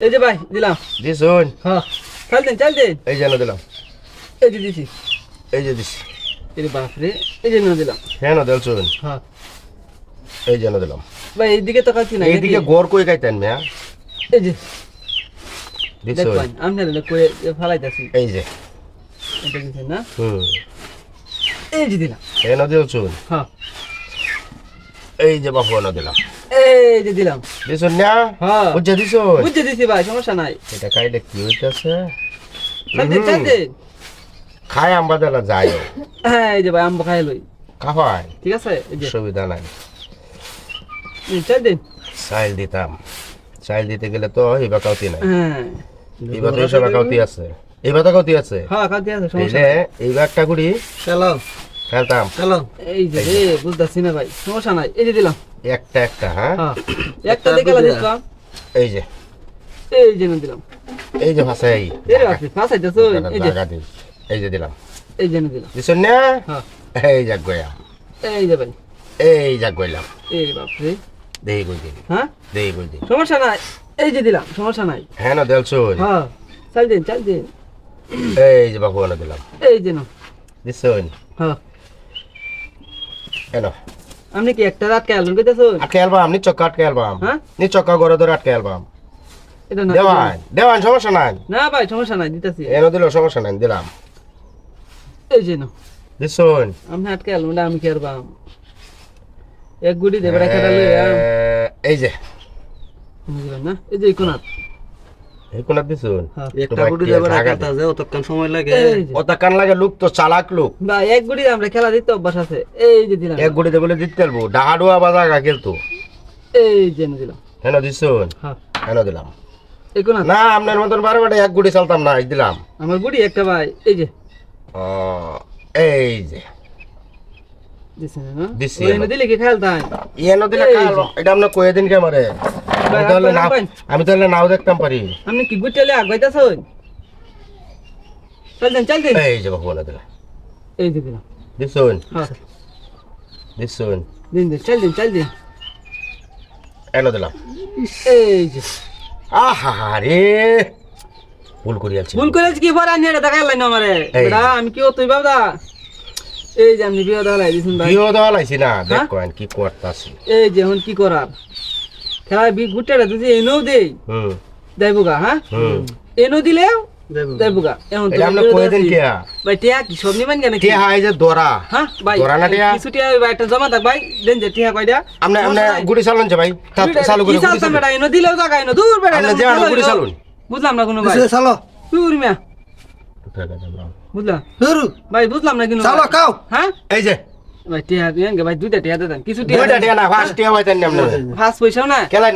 এই যে ভাই দিলাম। দিছুন হ্যাঁ চাল দিন চাল দিন। এই যেন দিলাম। এই যে দিছি। এই যে এই যে বাপরে এই যে নিয়ে দিলাম। হ্যাঁ না দেলছুন হ্যাঁ। এই যেন দিলাম। ভাই এইদিকে তো কাছি না এইদিকে গোর কই গাইতেন মিয়া? এই যে। করে ফালাইতেছি। এই যে। এটা দিছেন না? হুম। এই যে দিলাম। হ্যাঁ। এই যে বাপু দিলাম। এই যে দিলাম। দিছুন না? হ্যাঁ। বুঝছে দিছুন বুঝতে দিছি ভাই সমস্যা নাই। এটা খাইলে কি হইতেছে? চাল দিন খায় আম্বা দেলা যায় হ্যাঁ এই যে ভাই আম্ব খাই লই। খাওয়ায়। ঠিক আছে সুবিধা নাই। এই দিন চাইল দিতাম। চাইল দিতে গেলে তো এইবা কাউতি নাই। হ্যাঁ। এইবার তো হিসাবে কাউতি আছে। এইবার তো কাউতি আছে। হ্যাঁ খাতে আছে সমস্যা এইবার একটা গুড়ি চলো খেলতাম চলো এই যে রে বুঝতেছি না ভাই সমস্যা নাই এই যে দিলাম একটা একটা হ্যাঁ হ্যাঁ একটা দেখে দিলাম এই যে এই যে দিলাম এই যে ভাষায় এই রে বাপরে ফাঁসাইতেছো এই যে এই যে দিলাম এই যে দিলাম দিছুন না হ্যাঁ এই যাক গয়া এই যে ভাই এই যাক গইলাম এই রে বাপরে দেই কই দিন হ্যাঁ দেই কই দিন সমস্যা নাই এই যে দিলাম সমস্যা নাই হ্যাঁ না দেলছুন হ্যাঁ চাল দিন চাল দিন এই যে বাবু দিলাম এই যে না দিছুন হ্যাঁ এনো আপনি কি একটা রাত খেয়াল করতেছো আটকে অ্যালবাম নি চক্কা আটকে অ্যালবাম হ্যাঁ? নি চক্কা গড়ে ধরে আটকে অ্যালবাম এটা না দেওয়ান দেওয়ান সমস্যা নাই। না ভাই সমস্যা নাই দিতেছি। এনে দিল সমস্যা নাই দিলাম। এই যে না দিছুন আপনি আটকে না আমি কি আরবাম এক গুড়ি দেবে রেখে দিলে এই যে। বুঝলেন না? এই যে কোনাত। কোনা দিছুন? হ্যাঁ। একটা গুড়ি দেবে রাখা যে অতক্ষণ সময় লাগে। এই যে। ওটা কান লাগে লোক তো চালাক লোক। ভাই এক গুড়ি আমরা খেলা দিতে অভ্যাস আছে। এই যে দিলাম। এক গুড়ি দেবলে দিতে পারব। ডাহাডুয়া বাজা গা কিন্তু এই যে দিলাম। হেন দিছুন? হ্যাঁ। হেন দিলাম। না আপনার মতন বারে বারে এক গুড়ি চালতাম না দিলাম। আমার গুড়ি একটা ভাই। এই যে। ও, এই যে। না দিছি এনে। দিলে কি খেলতাম? ইয়েন দিলে এটা আপনি কয়ে দিন কে মারে। আমি তাহলে আপনার নাও আমি তাহলে নাও দেখতাম পারি। আপনি কি গুটেলে আগাইতাছন চল দেন চল দেন। এই যে বাবু বলে দিলাম এই যে দিলাম। দিছুন হ্যাঁ। দিছুন দিন দিন চল দিন চল দিন। এন দিলাম। এই যে। আহা রে ভুল করি আছি। ভুল করেছি কি পরে আনি এটা দেখাইলাই না আমারে। বেটা আমি কি তুই বাবদা? এই যে আমি বিয়ে দেওয়া লাইছি না। দেখ হ্যাঁ? কি করতাছি। এই যে এখন কি করার? খেলা বি গুটেটা যদি এনেও দেই হুম। দেবুগা হ্যাঁ? হুম। এনো দিলেও দেবো দেবুগা। এখন এটা আপনি কয়ে দিন কে ভাই টিয়া কি? সব নিবেন কেন কে? হাই যে দরা। হ্যাঁ ভাই দরা না টিয়া? কিছু টিয়া ভাই একটা জমা থাক ভাই দেন যে টিয়া কয়টা? আপনি আপনি গুড়ি চালুন যে ভাই তা- চালু করে গুড়ি চালতাম এনো দিলেও জায়গা এনো দূর যে গুড়ি। বুঝলাম না কোনো ভাই। চালো। দূর মিয়া। বুঝলা? ভাই বুঝলাম না কিন্তু চালো কাও হ্যাঁ? এই যে ভাই টিয়া ভাই দুইটা টিয়া দেন। কিছু টিয়া দুইটা টিয়া না ফার্স্ট টিয়া হইতেন না ফার্স্ট পয়সাও না। কেলাইন